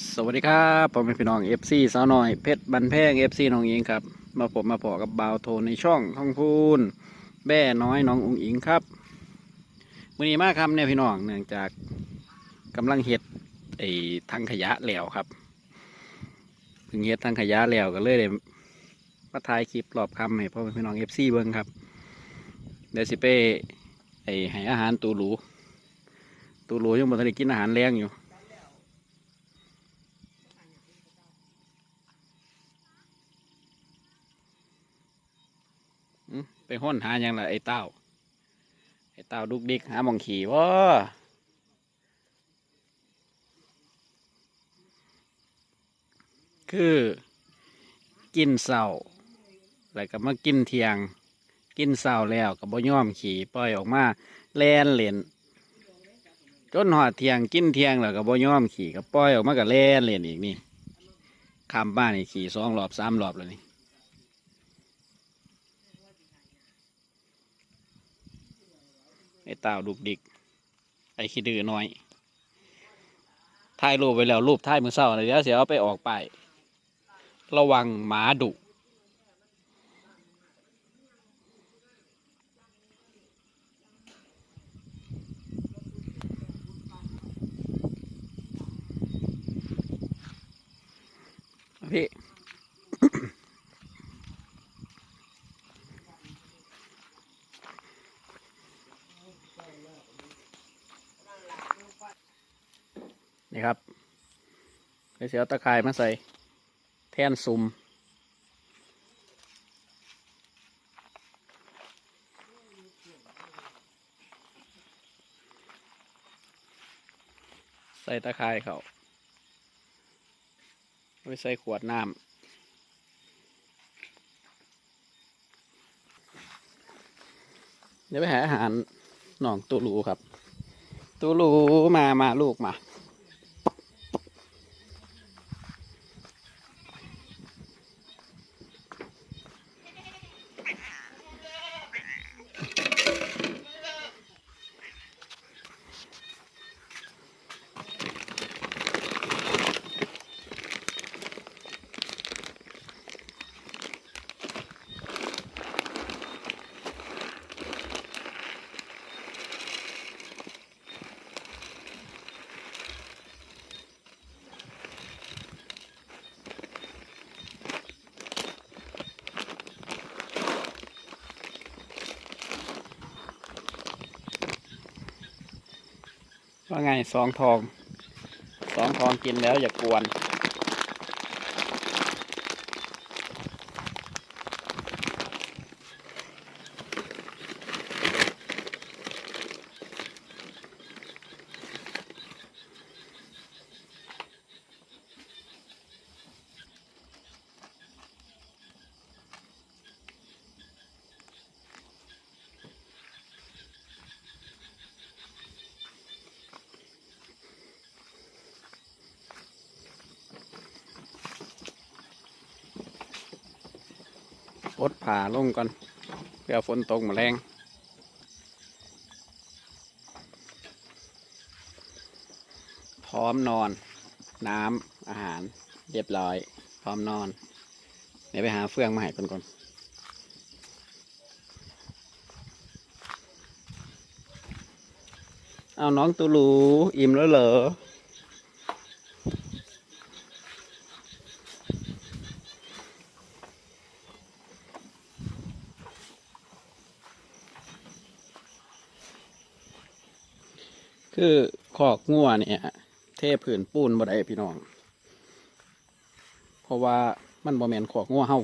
สวัสดีครับผมเป็นพี่น้อง FC สาวน้อยเพชรบันแพง FC น้องอิงครับ มาผมมาพอกับบาวโทนในช่องท่องพูนแบ่น้อยน้ององอิงครับมือนี้มากครับเนี่ยพี่น้องเนื่องจากกำลังเฮ็ดไอ้ทางขยะแล้วครับเพิ่งเฮ็ดทางขยะแล้วก็เลยได้มาถ่ายคลิปรอบคำให้พ่อพี่น้อง FC เบิ่งครับเดี๋ยวสิไปไอ้ให้อาหารตูหรูตูหรูยังบ่ทันได้กินอาหารแรงอยู่ ไปห้นหาหยังล่ะไอ้เต้า ไอ้เต้าดุกดิกหาหมองขี่วะคือ กินเสาแล้วก็มากินเทียง กินเสาแล้วก็บ่ย่อมขี่ปล่อยออกมาแลนเล่นจนหอดเทียงกินเทียงแล้วก็บ่ย่อมขี่ก็ปล่อยออกมาก็แลนเล่นอีกนี่ขามบ้านนี่ขี่สองรอบสามรอบแล้วนี่ ไอ้เต่าดุกดิก ไอ้ขี้ดื้อน้อยถ่ายรูปไปแล้วรูปถ่ายมือเศร้าเดี๋ยวเสียเอาไปออกไป ระวังหมาดุพี่ นี่ครับเดี๋ยวเสียเอาตะไคร้มาใส่ แท่นซุมใส่ตะไคร้เขาไว้ใส่ขวดน้ำเดี๋ยวไปหาอาหารหนองตูรูครับ ตูรูมามาลูกมา ว่าไงสองทอง สองทองกินแล้วอย่ากวน อดผ่าลงก่อนเพื่อฝนตกมาแรงพร้อมนอน น้ำอาหาร เรียบร้อย พร้อมนอน เดี๋ยวไปหาเฟืองมาให้ก่อนก่อนเอาน้องตูรูอิ่มแล้วเหรอ คือขอกงัวเนี่ย เทผืนปูนบ่ได้พี่น้อง เพราะว่ามันบ่แมนขอกงัวเฮา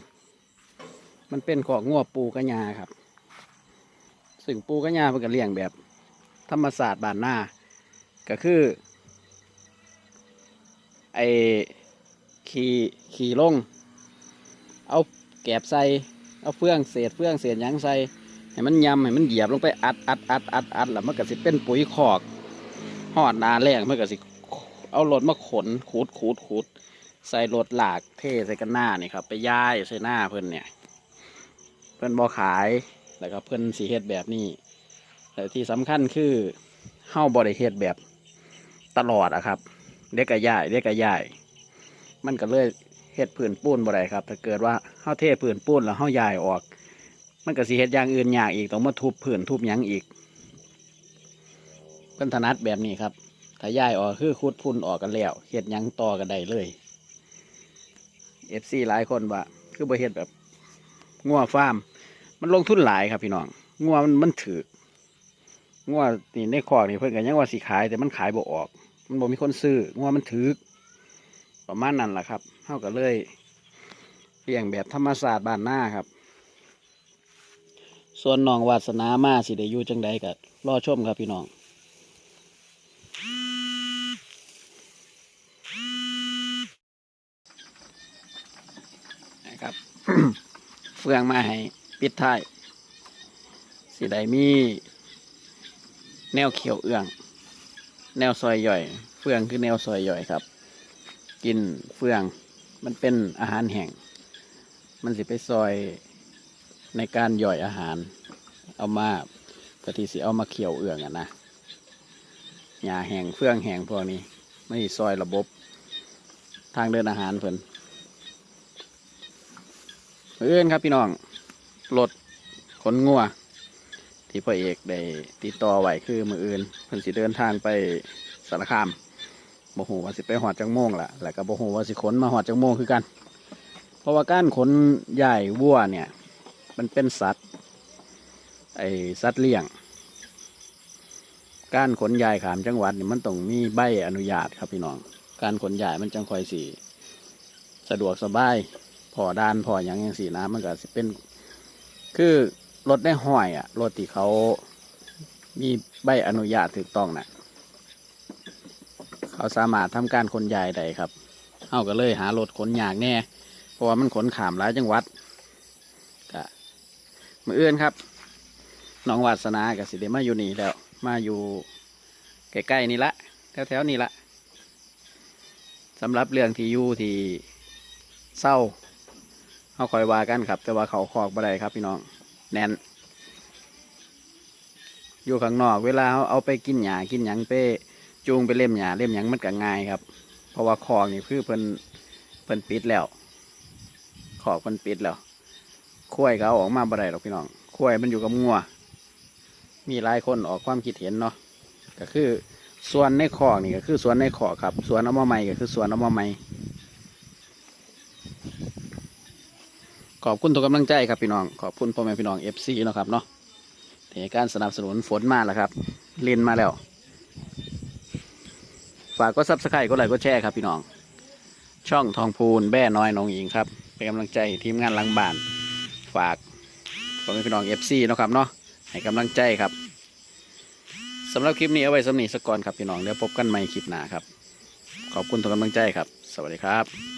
มันเป็นขอกงัวปูกระยาครับ ซึ่งปูกระยาเพิ่นก็เลี้ยงแบบ ธรรมศาสตร์บานหน้า ก็คือไอขี่ขี่ลง เอาแกบใส่ เอาเฟืองเศษเฟืองเศษยังใส่ให้มันยำให้มันเหยียบลงไปอัดอัดอัดอัดอัดแล้วมันก็สิเป็นปุ๋ยคอก หอดนาแรงมันก็สิ เอารถมาขนขูดขูดขูดใส่รถหลากเทใส่กันหน้านี่ครับ ไปย่ายใส่หน้าเพิ่อนเนี่ย เพิ่อนบอขายแล้วก็เพิ่อนสีเฮ็ดแบบนี้แต่ที่สำคัญคือเฮ้าบริเฮ็ดแบบตลอดอะครับเด็กกะย่ายเด็กกะย่ายมันก็เลยเฮ็ดผืนปูนบ่ได้ครับ ถ้าเกิดว่าเฮาเทผืนปูนแล้วเฮาย้ายออก มันก็สิเฮ็ดอย่างอื่นยากอีกต้องมาทุบผืนทุบยังอีก เพิ่นถนัดแบบนี้ครับถ้าย้ายออกคือขุดพุ่นออกกันแล้วเฮ็ดยังต่อกันได้เลย FC หลายคนว่า คือบ่เฮ็ดแบบงัวฟาร์ม มันลงทุนหลายครับพี่น้องงัวมันมันถืองัวนี่ในคอกนี่เพิ่นก็ยังว่าสิขาย แต่มันขายบ่ออก มันบ่มีคนซื้องัวมันถือประมาณนั้นแหละครับเฮาก็เลยเลี้ยงแบบธรรมศาสตร์บ้านหน้าครับ ส่วนน้องวาสนามาสิได้อยู่จังใดก็รอชมครับพี่น้อง นะครับ เฟืองมาให้ปิดท้ายสิได้มี แนวเขียวเอื้อง แนวซอยย่อย เฟืองคือแนวซอยย่อยครับ กินเฟืองมันเป็นอาหารแห้งมันสิไปซอยในการย่อยอาหาร เอามาเพื่อที่สิเอามาเขียวเอื้องอะนะหญ้าแห้งเฟืองแห้งพวกนี้ ไม่ซอยระบบ ทางเดินอาหารเพิ่น มืออื่นครับพี่น้องรถขนงัว ที่พ่อเอกได้ติดต่อไว้คือมืออื่นเพิ่นสิเดินทางไปสารคามบ่ฮู้ว่าสิไปหอดจังโมงล่ะแล้วก็บ่ฮู้ว่าสิขนมาหอดจังโมงคือกัน เพราะว่าการขนใหญ่วัวเนี่ย มันเป็นสัตว์ไอสัตว์เลี้ยง การขนย้ายขามจังหวัดนี่มันต้องมีใบอนุญาตครับพี่น้อง การขนย้ายมันจังคอยสิสะดวกสบาย พอด้านพออย่างอย่างสีนะมันก็เป็น คือรถได้ห้อยอะรถที่เขามีใบอนุญาตถูกต้องนะเขาสามารถทำการขนย้ายได้ครับเขาก็เลยหารถขนยากแน่เพราะว่ามันขนขามหลายจังหวัดก็มืออื่นครับน้องวาสนากับสิเดมาอยู่นี่แล้ว มาอยู่ใกล้ๆนี่ละแถวๆนี่ละสำหรับเรื่องที่อยู่ที่เศร้า เขาคอยว่ากันครับ แต่ว่าเขาคอกบ่ได้ครับ พี่น้องแน่น อยู่ข้างนอก เวลาเขาเอาไปกินหญ้ากินหยังไปจูงไปเล่มหญ้าเล่มหยังมันก็ง่ายครับ เพราะว่าคอกนี่คือเพิ่นเพิ่นปิดแล้วคอกเพิ่นปิดแล้วคุ้ยเอาออกมาบ่ได้หรอกพี่น้องคุ้ยมันอยู่กับงัวมีหลายคนออกความคิดเห็นเนาะก็คือส่วนในคอกนี่ก็คือส่วนในคอกครับส่วนเอามาใหม่ก็คือส่วนเอามาใหม่ ขอบคุณทุกกำลังใจครับพี่น้อง ขอบคุณพ่อแม่พี่น้องเอฟซีนาะครับเนาะให้การสนับสนุนฝนมาแล้วครับเล่นมาแล้ว ฝากก็ซับสไครต์ก็ไลค์ก็แชร์ครับพี่น้อง ช่องทองพูนแบ่น้อยน้องหญิงครับเป็นกำลังใจทีมงานลังบาน ฝากพ่อแม่พี่น้องเอฟซีนาะครับเนาะให้กำลังใจครับสำหรับคลิปนี้เอาไว้สำนีสกก่อนครับพี่น้องเดี๋ยวพบกันใหม่คลิปหน้าครับ ขอบคุณทุกกำลังใจครับ สวัสดีครับ